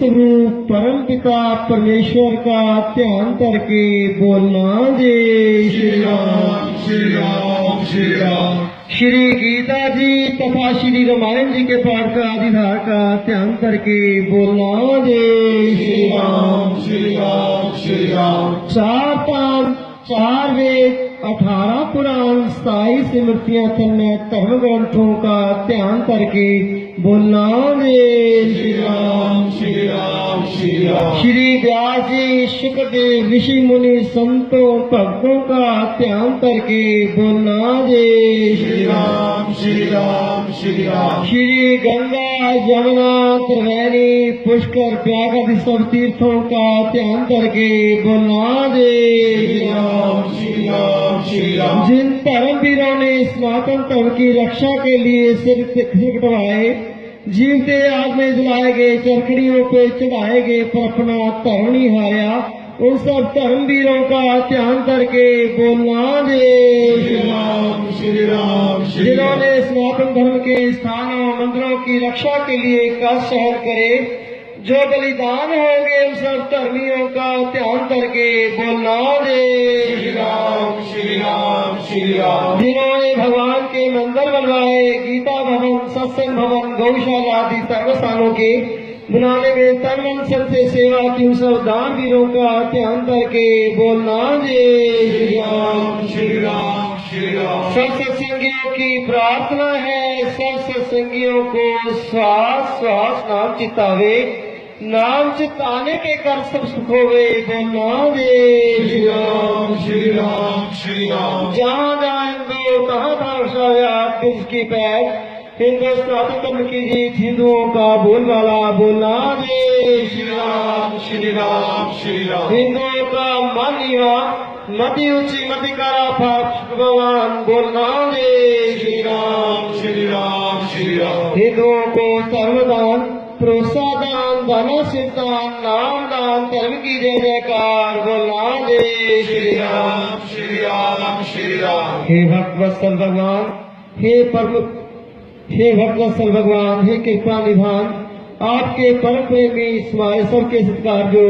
پرم پتا پرمیشور کا دھیان کر کے بولنا جی شری رام شری رام شری رام شری گیتا جی تفا شری رمائن جی کے پاٹ کا آدھار کا دھیان کر کے بولنا جے شری رام شری رام شری رام چار چار وید اٹھارہ پراؤن ستائیس تھے میں تہم گرنتھوں کا دھیان کر کے بولنا وید شری رام شری رام شری ویاس جی عشق دے رشی منی سنتوں بھگتوں کا دھیان کر کے بولنا جے شری رام شری رام شری رام شری گنگا یمنا ترویری پشکر پیاگت سب تیرتھوں کا دھیان کر کے بولنا جے شری رام شری رام شری رام جن دھرم پیروں نے سناتن دھرم کی رکشا کے لیے سر کٹوائے جیوتے آگے جلائے گئے، چرکڑیوں پہ چڑھائے گئے، پر اپنا دھرم نہیں ان سب دھرم ویروں کا دھیان کر کے بولنا دے جنہوں نے سناتن دھرم کے استھانوں مندروں کی رکشا کے لیے کس شہر کرے، جو بلیدان ہوں گے، ان سب دھرمیوں کا دھیان کر کے بولنا دے جنہوں ہے گیتا بھون سسن بھون گوشالہ آدی سرو کے بنانے میں ترمن سب سے سیوا کی سب دان بھی روکا دھیان کر کے بولنا جے شری رام شری رام سنگیوں کی پراتنا ہے سب سنگیوں کو سواس سواس نام چتاوے نام چتانے کے کر سب سکھوے بولنا جے کی پیر، پھر میں پرابن کیجیے ہندوؤں کا بول والا بولنا شری رام شری رام شری رام ہندوؤں کا مانیا مدی اچھی مدی کارا پاک بھگوان بولنا شری رام شری رام شری رام ہندوؤں کو سروان پروسادان دان دھن سدان نام دان ترم کی جے کار بولنا شری رام شری رام شری رام ہی بھگوت بھگوان ہے پرم، ہے وٹنسل بھگوان، ہے کرپا نبھان، آپ کے پرم پرمی اسماعیل سر کے ستکار جو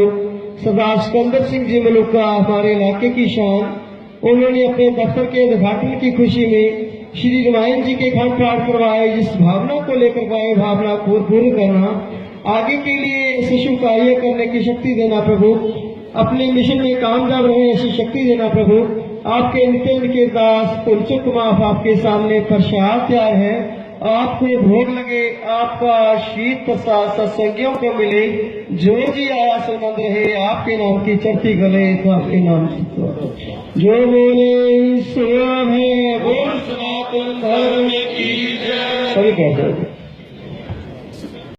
سردار شکندر سنگھ جی ملوکا ہمارے علاقے کی شان، انہوں نے اپنے دفتر کے دفاتر کی خوشی میں شریف رمائن جی کے گھر پرار کروائے جس بھاونا کو لے کر گئے بھاونا کو پورا کرنا، آگے کے لیے اسے شو کرنے کی شکتی دینا پربھو، اپنے مشن میں کام جا رہے ہیں اسے شکتی دینا پربھو۔ آپ کے ان کے داس پرچک معاف آپ کے سامنے پرشاہ تیار ہے۔ آپ کو بھول لگے، آپ کا شیت پرساد ستسنگیوں کو ملے۔ جو جی آیا سمند رہے، آپ کے نام کی چرتی گلے تو آپ کے نام جو بولے سلام ہے بول سناتن دھرم کی جائے سبی کہتے ہیں۔